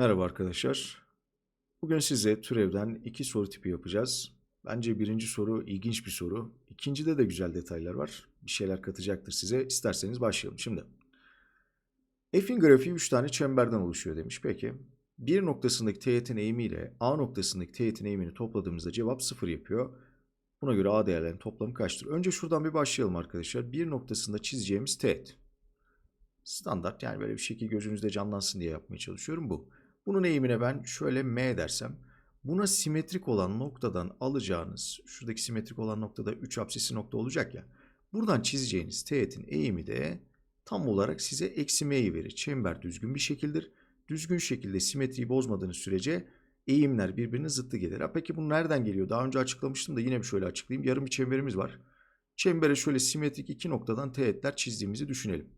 Merhaba arkadaşlar. Bugün size türevden iki soru tipi yapacağız. Bence birinci soru ilginç bir soru. İkincide de güzel detaylar var. Bir şeyler katacaktır size. İsterseniz başlayalım. Şimdi f'in grafiği 3 tane çemberden oluşuyor demiş. Peki bir noktasındaki teğetin eğimi ile a noktasındaki teğetin eğimini topladığımızda cevap 0 yapıyor. Buna göre a değerlerinin toplamı kaçtır? Önce şuradan bir başlayalım arkadaşlar. Bir noktasında çizeceğimiz teğet. Standart yani böyle bir şekil gözünüzde canlansın diye yapmaya çalışıyorum bu. Bunun eğimine ben şöyle m dersem buna simetrik olan noktadan alacağınız şuradaki simetrik olan noktada 3 apsisi nokta olacak ya. Buradan çizeceğiniz teğetin eğimi de tam olarak size eksi m'yi verir. Çember düzgün bir şekildir. Düzgün şekilde simetriyi bozmadığınız sürece eğimler birbirine zıttı gelir. Ha, peki bu nereden geliyor? Daha önce açıklamıştım da yine bir şöyle açıklayayım. Yarım bir çemberimiz var. Çembere şöyle simetrik iki noktadan teğetler çizdiğimizi düşünelim.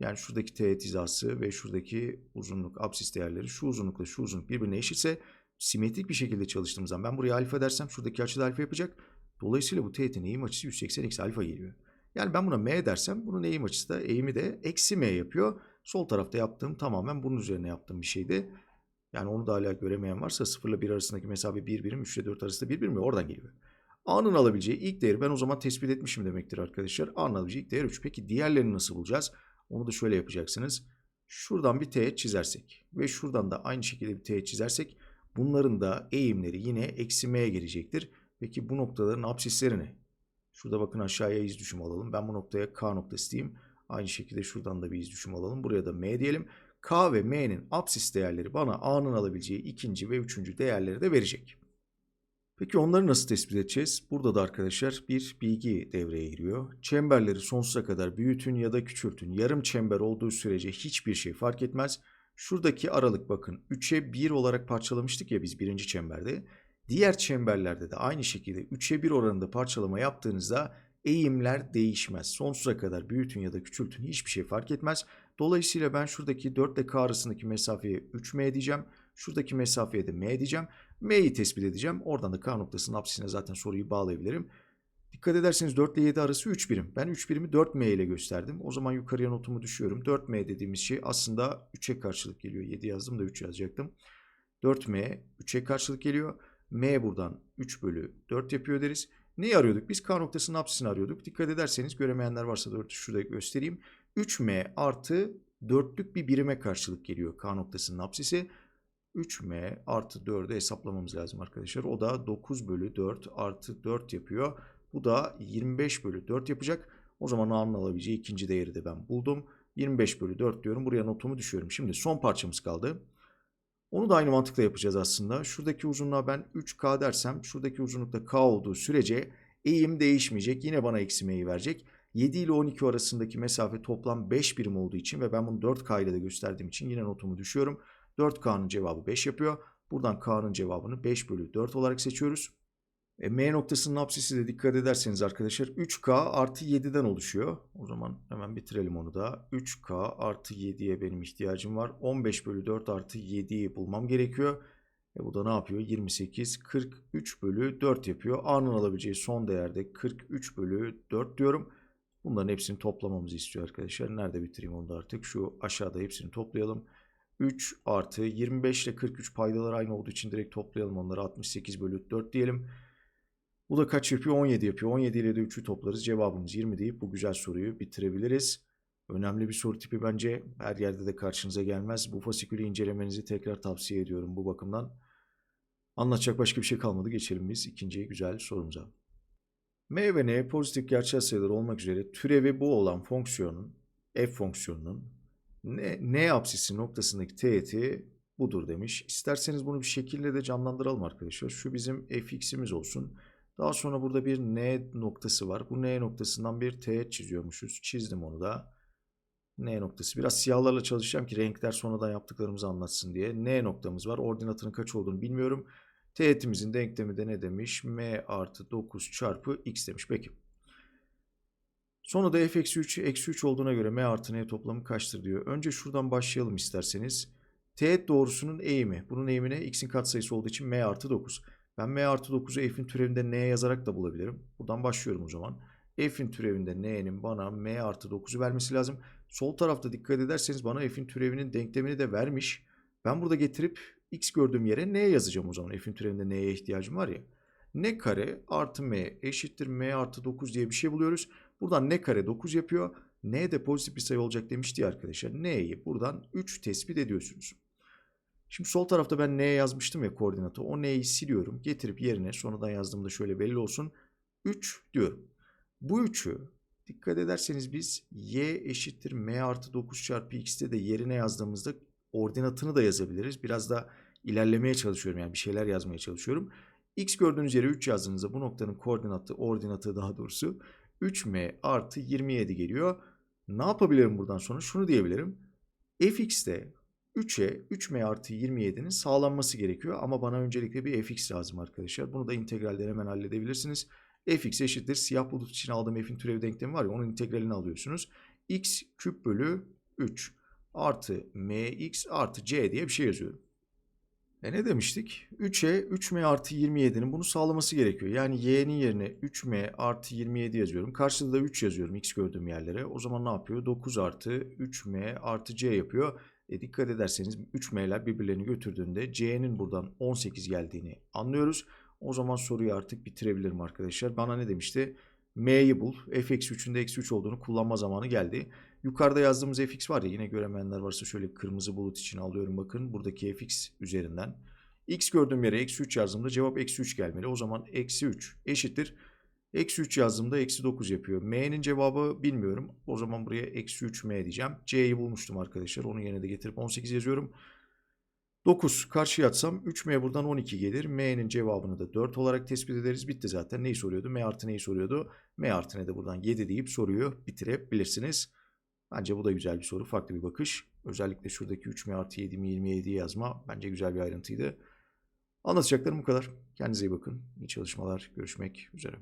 Yani şuradaki teğet hizası ve şuradaki uzunluk, absis değerleri şu uzunlukla şu uzunluk birbirine eşitse simetrik bir şekilde çalıştığımız zaman ben buraya alfa dersem şuradaki açı da alfa yapacak. Dolayısıyla bu teğetin eğim açısı 180 eksi alfa geliyor. Yani ben buna m dersem bunun eğim açısı da eğimi de eksi m yapıyor. Sol tarafta yaptığım tamamen bunun üzerine yaptığım bir şeydi. Yani onu da hala göremeyen varsa 0 ile 1 arasındaki mesafe 1 birim, 3 ile 4 arasında 1 birim oradan geliyor. A'nın alabileceği ilk değeri ben o zaman tespit etmişim demektir arkadaşlar. A'nın alabileceği ilk değer 3. Peki diğerlerini nasıl bulacağız? Onu da şöyle yapacaksınız. Şuradan bir teğet çizersek ve şuradan da aynı şekilde bir teğet çizersek bunların da eğimleri yine eksi m'ye gelecektir. Peki bu noktaların absisleri ne? Şurada bakın aşağıya iz düşüm alalım. Ben bu noktaya K noktası diyeyim. Aynı şekilde şuradan da bir iz düşüm alalım. Buraya da M diyelim. K ve M'nin absis değerleri bana A'nın alabileceği ikinci ve üçüncü değerleri de verecek. Peki onları nasıl tespit edeceğiz? Burada da arkadaşlar bir bilgi devreye giriyor. Çemberleri sonsuza kadar büyütün ya da küçültün. Yarım çember olduğu sürece hiçbir şey fark etmez. Şuradaki aralık bakın 3'e 1 olarak parçalamıştık ya biz birinci çemberde. Diğer çemberlerde de aynı şekilde 3'e 1 oranında parçalama yaptığınızda eğimler değişmez. Sonsuza kadar büyütün ya da küçültün hiçbir şey fark etmez. Dolayısıyla ben şuradaki 4 ile K arasındaki mesafeye 3M diyeceğim. Şuradaki mesafeye de M diyeceğim. M'yi tespit edeceğim. Oradan da K noktasının apsisine zaten soruyu bağlayabilirim. Dikkat ederseniz 4 ile 7 arası 3 birim. Ben 3 birimi 4M ile gösterdim. O zaman yukarıya notumu düşüyorum. 4M dediğimiz şey aslında 3'e karşılık geliyor. 7 yazdım da 3 yazacaktım. 4M 3'e karşılık geliyor. M buradan 3 bölü 4 yapıyor deriz. Neyi arıyorduk? Biz K noktasının apsisini arıyorduk. Dikkat ederseniz göremeyenler varsa da şurada göstereyim. 3M artı 4'lük bir birime karşılık geliyor K noktasının apsisi. 3m artı 4'ü hesaplamamız lazım arkadaşlar. O da 9 bölü 4 artı 4 yapıyor. Bu da 25 bölü 4 yapacak. O zaman A'nın alabileceği ikinci değeri de ben buldum. 25 bölü 4 diyorum. Buraya notumu düşüyorum. Şimdi son parçamız kaldı. Onu da aynı mantıkla yapacağız aslında. Şuradaki uzunluğa ben 3K dersem şuradaki uzunlukta K olduğu sürece eğim değişmeyecek. Yine bana eksi m'yi verecek. 7 ile 12 arasındaki mesafe toplam 5 birim olduğu için ve ben bunu 4K ile de gösterdiğim için yine notumu düşüyorum. 4K'nın cevabı 5 yapıyor. Buradan K'nın cevabını 5 bölü 4 olarak seçiyoruz. E, M noktasının apsisi de dikkat ederseniz arkadaşlar 3K artı 7'den oluşuyor. O zaman hemen bitirelim onu da. 3K artı 7'ye benim ihtiyacım var. 15 bölü 4 artı 7'yi bulmam gerekiyor. E bu da ne yapıyor? 28, 43 bölü 4 yapıyor. A'nın alabileceği son değerde 43 bölü 4 diyorum. Bunların hepsini toplamamızı istiyor arkadaşlar. Nerede bitireyim onu da artık? Şu aşağıda hepsini toplayalım. 3 artı 25 ile 43 paydalar aynı olduğu için direkt toplayalım onları. 68 bölü 4 diyelim. Bu da kaç yapıyor? 17 yapıyor. 17 ile de 3'ü toplarız. Cevabımız 20 deyip bu güzel soruyu bitirebiliriz. Önemli bir soru tipi bence. Her yerde de karşınıza gelmez. Bu fasikülü incelemenizi tekrar tavsiye ediyorum bu bakımdan. Anlatacak başka bir şey kalmadı. Geçelim biz ikinci güzel sorumuza. M ve N pozitif gerçel sayılar olmak üzere türevi bu olan fonksiyonun f fonksiyonunun n, n apsisi noktasındaki teğeti budur demiş. İsterseniz bunu bir şekilde de canlandıralım arkadaşlar. Şu bizim fx'imiz olsun. Daha sonra burada bir n noktası var. Bu n noktasından bir teğet çiziyormuşuz. Çizdim onu da. N noktası. Biraz siyahlarla çalışacağım ki renkler sonradan yaptıklarımızı anlatsın diye. N noktamız var. Ordinatının kaç olduğunu bilmiyorum. Teğetimizin denklemi de ne demiş? M artı 9 çarpı x demiş. Peki. Sonra da f eksi 3 eksi 3 olduğuna göre m artı n toplamı kaçtır diyor. Önce şuradan başlayalım isterseniz. Teğet doğrusunun eğimi. Bunun eğimine x'in katsayısı olduğu için m artı 9. Ben m artı 9'u f'in türevinde n yazarak da bulabilirim. Buradan başlıyorum o zaman. f'in türevinde n'nin bana m artı 9'u vermesi lazım. Sol tarafta dikkat ederseniz bana f'in türevinin denklemini de vermiş. Ben burada getirip x gördüğüm yere n yazacağım o zaman. F'in türevinde n'ye ihtiyacım var ya. N kare artı m eşittir m artı 9 diye bir şey buluyoruz. Buradan n kare 9 yapıyor. n de pozitif bir sayı olacak demişti ya arkadaşlar. n'yi buradan 3 tespit ediyorsunuz. Şimdi sol tarafta ben n'ye yazmıştım ya koordinatı. O n'yi siliyorum. Getirip yerine sonradan yazdığımda şöyle belli olsun. 3 diyorum. Bu 3'ü dikkat ederseniz biz y eşittir m artı 9 çarpı x'te de yerine yazdığımızda ordinatını da yazabiliriz. Biraz da ilerlemeye çalışıyorum yani bir şeyler yazmaya çalışıyorum. X gördüğünüz yere 3 yazdığınızda bu noktanın koordinatı, ordinatı daha doğrusu 3m artı 27 geliyor. Ne yapabilirim buradan sonra? Şunu diyebilirim. fx'te 3'e 3m artı 27'nin sağlanması gerekiyor. Ama bana öncelikle bir fx lazım arkadaşlar. Bunu da integralden hemen halledebilirsiniz. fx eşittir siyah bulut için aldığım f'in türevi denklemi var ya onun integralini alıyorsunuz. x küp bölü 3 artı mx artı c diye bir şey yazıyorum. E ne demiştik? 3'e 3m artı 27'nin bunu sağlaması gerekiyor. Yani y'nin yerine 3m artı 27 yazıyorum. Karşıda da 3 yazıyorum x gördüğüm yerlere. O zaman ne yapıyor? 9 artı 3m artı c yapıyor. E dikkat ederseniz 3m'ler birbirlerini götürdüğünde c'nin buradan 18 geldiğini anlıyoruz. O zaman soruyu artık bitirebilirim arkadaşlar. Bana ne demişti? m'yi bul. f-3'ün de eksi 3 olduğunu kullanma zamanı geldi. Yukarıda yazdığımız fx var ya yine göremeyenler varsa şöyle kırmızı bulut için alıyorum bakın. Buradaki fx üzerinden. x gördüğüm yere eksi 3 yazdığımda cevap eksi 3 gelmeli. O zaman eksi 3 eşittir. Eksi 3 yazdığımda eksi 9 yapıyor. M'nin cevabı bilmiyorum. O zaman buraya eksi 3M diyeceğim. C'yi bulmuştum arkadaşlar. Onun yerine de getirip 18 yazıyorum. 9 karşıya atsam 3M buradan 12 gelir. M'nin cevabını da 4 olarak tespit ederiz. Bitti zaten. Neyi soruyordu? M artı neyi soruyordu? M artı ne de buradan 7 deyip soruyu bitirebilirsiniz. Bence bu da güzel bir soru. Farklı bir bakış. Özellikle şuradaki 3M artı 7 mi 27 yazma bence güzel bir ayrıntıydı. Anlatacaklarım bu kadar. Kendinize iyi bakın. İyi çalışmalar. Görüşmek üzere.